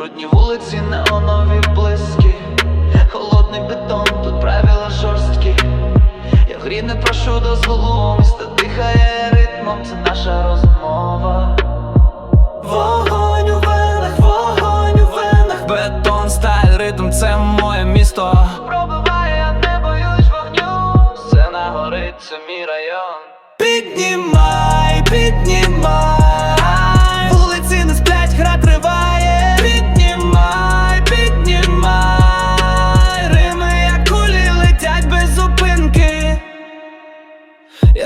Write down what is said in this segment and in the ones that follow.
Брудні вулиці, неонові блиски, холодний бетон, тут правила жорсткі. Я в грі не прошу дозволу, місто дихає ритмом, це наша розмова. Вогонь у венах, вогонь у венах, Бетон, сталь, ритм, це моє місто. пробиває, я не боюсь вогню. Сцена горить, це мій район. Піднімай, піднімай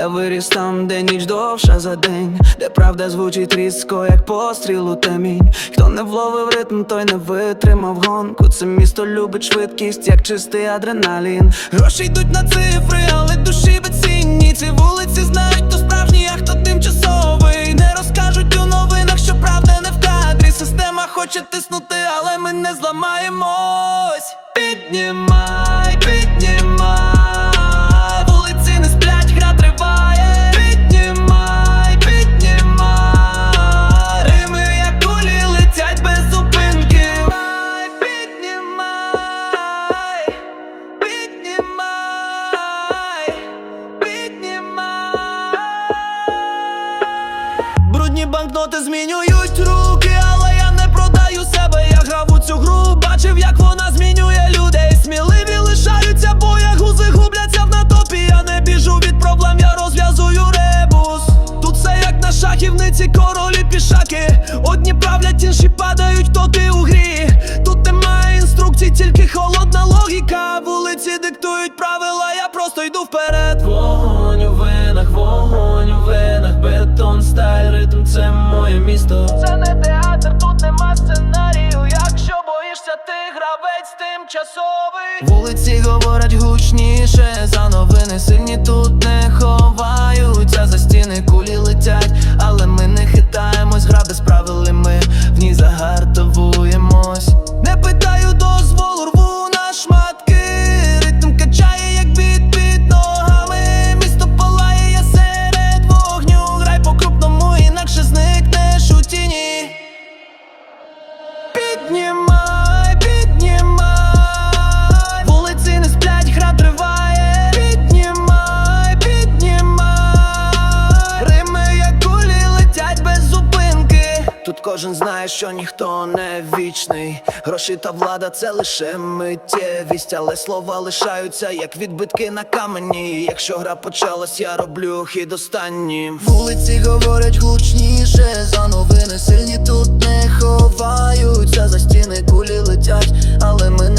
Виріс там, де ніч довша за день, де правда звучить різко, як постріл у темінь. Хто не вловив ритм, той не витримав гонку. Це місто любить швидкість, як чистий адреналін. Гроші йдуть на цифри, але душі безцінні. Ці вулиці знають, хто справжній, а хто тимчасовий. Не розкажуть у новинах, що правда не в кадрі. Система хоче тиснути, але ми не зламаємось. Піднімай, банкноти змінюють руки, але я не продаю себе, я грав у цю гру, бачив, як вона змінює людей. Сміливі лишаються, бо як гузи губляться в натопі. Я не біжу від проблем, я розв'язую ребус. Тут все як на шахівниці, королі пішаки. Одні правлять, інші падають, то ти у грі. Тут немає інструкцій, тільки холодна логіка. Вулиці диктують правила, я просто йду вперед. Вогонь у венах, вогонь у венах, гравець тимчасовий. Вулиці говорять гучніше за новини сильні тут Тут кожен знає, що ніхто не вічний. Гроші та влада це лише миттєвість, але слова лишаються, як відбитки на камені. Якщо гра почалась, я роблю хід останнім. Вулиці говорять гучніше, за новини сильні тут не ховаються, за стіни кулі летять, але ми